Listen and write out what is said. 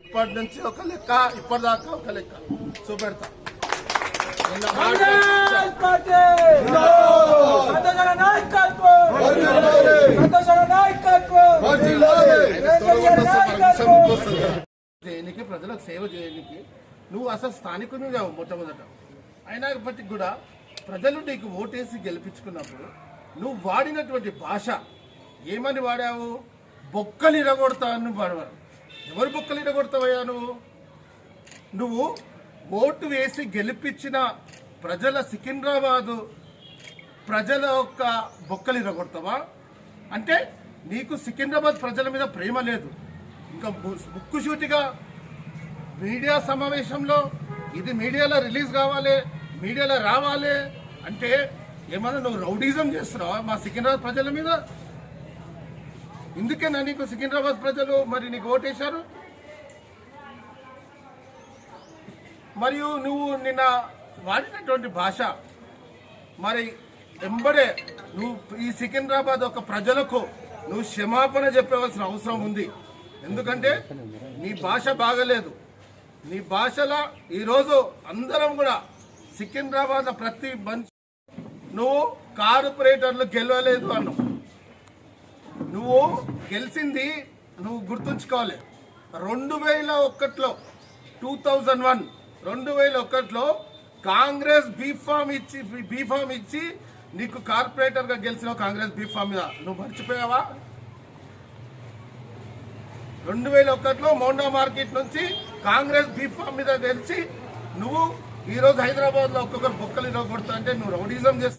ఇప్పటి నుంచి ఒక లెక్క ఇప్పటిదాకా ఒక లెక్క. చూపెడతా. చేయనికి ప్రజలకు సేవ చేయడానికి నువ్వు అసలు స్థానికుని కావు మొట్టమొదట. అయినప్పటికీ కూడా ప్రజలు నీకు ఓటేసి గెలిపించుకున్నప్పుడు నువ్వు వాడినటువంటి భాష ఏమని వాడావు? బొక్కలు ఇరగొడతా అని వాడవారు ఎవరు బొక్కలు ఇడగొడతావయ్యా నువ్వు? నువ్వు ఓటు వేసి గెలిపించిన ప్రజల సికింద్రాబాదు ప్రజల యొక్క బొక్కలు ఇరగొడతావా అంటే నీకు సికింద్రాబాద్ ప్రజల మీద ప్రేమ లేదు. ఇంకా ముక్కుసూటిగా మీడియా సమావేశంలో ఇది మీడియాలో రిలీజ్ కావాలి మీడియాలో రావాలి అంటే ఏమన్నా నువ్వు రౌడీజం చేస్తున్నావా మా సికింద్రాబాద్ ప్రజల మీద? ఇందుకేనా నీకు సికింద్రాబాద్ ప్రజలు మరి నీకు ఓటేశారు. మరియు నువ్వు నిన్న వాడినటువంటి భాష మరి ఎంబడే నువ్వు ఈ సికింద్రాబాద్ ఒక ప్రజలకు నువ్వు క్షమాపణ చెప్పవలసిన అవసరం ఉంది. ఎందుకంటే నీ భాష బాగలేదు. నీ భాషలో ఈరోజు అందరం కూడా సికింద్రాబాద్ ప్రతి మనిషి నువ్వు కార్పొరేటర్లు గెలవలేదు అన్నావు. నువ్వు గెలిచింది నువ్వు గుర్తుంచుకోవాలి. రెండు వేల ఒకటిలో టూ థౌజండ్ వన్ రెండు వేల ఒకటిలో కాంగ్రెస్ బీఫామ్ ఇచ్చి బీఫామ్ ఇచ్చి నీకు కార్పొరేటర్గా గెలిచిన కాంగ్రెస్ బీఫామ్ మీద. నువ్వు మర్చిపోయావా? రెండు వేల ఒకటిలో మోండా మార్కెట్ నుంచి కాంగ్రెస్ బీఫామ్ మీద గెలిచి నువ్వు ఈరోజు హైదరాబాద్లో ఒక్కొక్కరు బొక్కలు ఇరగొడతా అంటే నువ్వు రౌడీజం చేస్తా